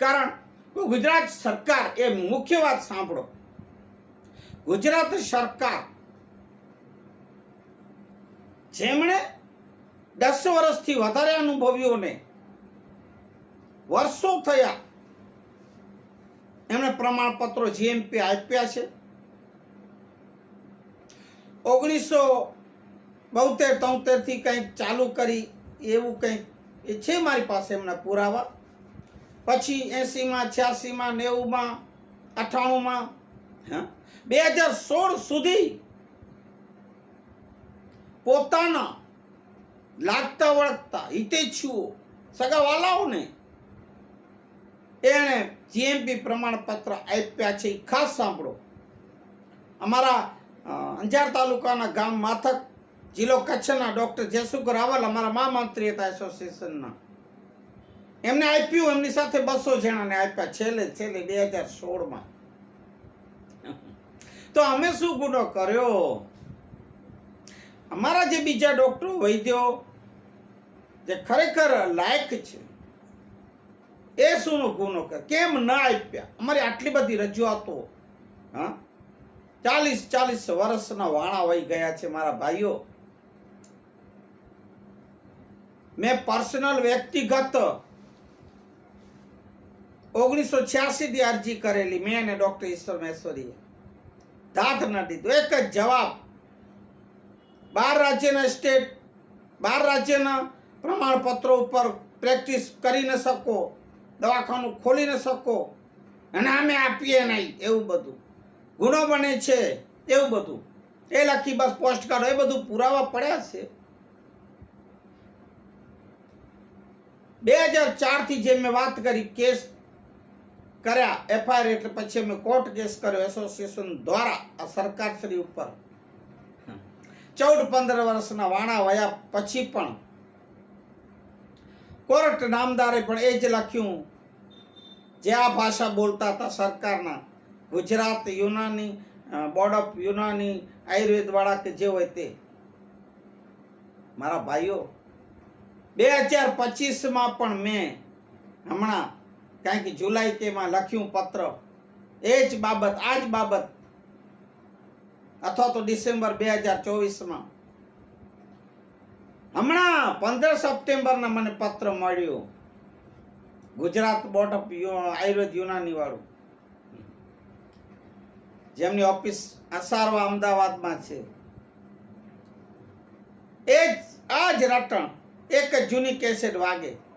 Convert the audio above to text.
કારણ ગુજરાત સરકાર, એ મુખ્ય વાત સાંભળો. ગુજરાત સરકાર જેમણે દસ વર્ષથી વધારે અનુભવીઓને વર્ષો થયા એમણે પ્રમાણપત્રો જીએમપી આપ્યા છે. ઓગણીસો બોતેર તોતેરથી કંઈક ચાલુ કરી, એવું કંઈક એ છે મારી પાસે એમના પુરાવા? પછી એંસીમાં છ્યાસીમાં, નેવુંમાં, અઠ્ઠાણુંમાં બે હજાર સોળ સુધી પોતાના લાગતા વળગતા હિતેચ્છુઓ સગાવાલાઓને એણે જીએમપી પ્રમાણપત્ર આપ્યા છે. એ ખાસ સાંભળો. અમારા અંજાર તાલુકાના ગામ માથક જિલ્લો કચ્છના ડૉક્ટર જયસુખ રાવલ અમારા મહામંત્રી હતા એસોસિએશનના. એમને આપ્યું, એમની સાથે બસો જણાને આપ્યા, છેલ્લે છેલ્લે બે હજાર સોળમાં. તો અમે શું ગુનો કર્યો? અમારા જે બીજા ડૉક્ટરો વૈદ્યો, જે ખરેખર લાયક છે, એ શું ગુનો કર કેમ ન આપ્યા? અમારી આટલી બધી રજૂઆતો, હા? ચાલીસ ચાલીસ વર્ષના વાણા વહી ગયા છે મારા ભાઈઓ. મેં પર્સનલ વ્યક્તિગત ઓગણીસો છ્યાસી થી અરજી કરેલી મેં અને ડૉક્ટર ઈશ્વર મહેશ્વરીએ. દાદ ન દીધો, એક જ જવાબ. બાર રાજ્યના સ્ટેટ, બાર રાજ્યના પ્રમાણપત્રો ઉપર પ્રેક્ટિસ કરી ન શકો, દવાખાનું ખોલી ન શકો, અને અમે આપીએ નહીં, એવું બધું. ગુનો બને છે, એવું બધું. એ લખી બસ પોસ્ટ કરો એ બધું પુરાવા પડ્યા છે. બે હજાર ચારથી જે મેં વાત કરી, કેસ કર્યા. એફઆઈઆર એટલે પછી અમે કોર્ટ કેસ કર્યો એસોસિએશન દ્વારા આ સરકારશ્રી ઉપર. ચૌદ પંદર વર્ષના વાણા વયા પછી પણ કોર્ટ નામદારે પણ એ જ લખ્યું. જે આ ભાષા બોલતા હતા સરકારના ગુજરાત યુનાની બોર્ડ ઓફ યુનાની, આયુર્વેદવાળા કે જે હોય તે. મારા ભાઈઓ, બે હજાર પચીસમાં પણ મેં હમણાં કારણ કે જુલાઈ તેમાં લખ્યું પત્ર. એ જ બાબત, આ જ બાબત. અથવા તો ડિસેમ્બર બે હજાર ચોવીસમાં. હમણાં પંદર સપ્ટેમ્બરના મને પત્ર મળ્યો. ગુજરાત બોર્ડ ઓફ આયુર્વેદ યુનાની વાળું. જેમની ઓફિસ અસારવા અમદાવાદમાં છે. એ જ, આ જ રટણ એક જ જૂની કેસેટ વાગે.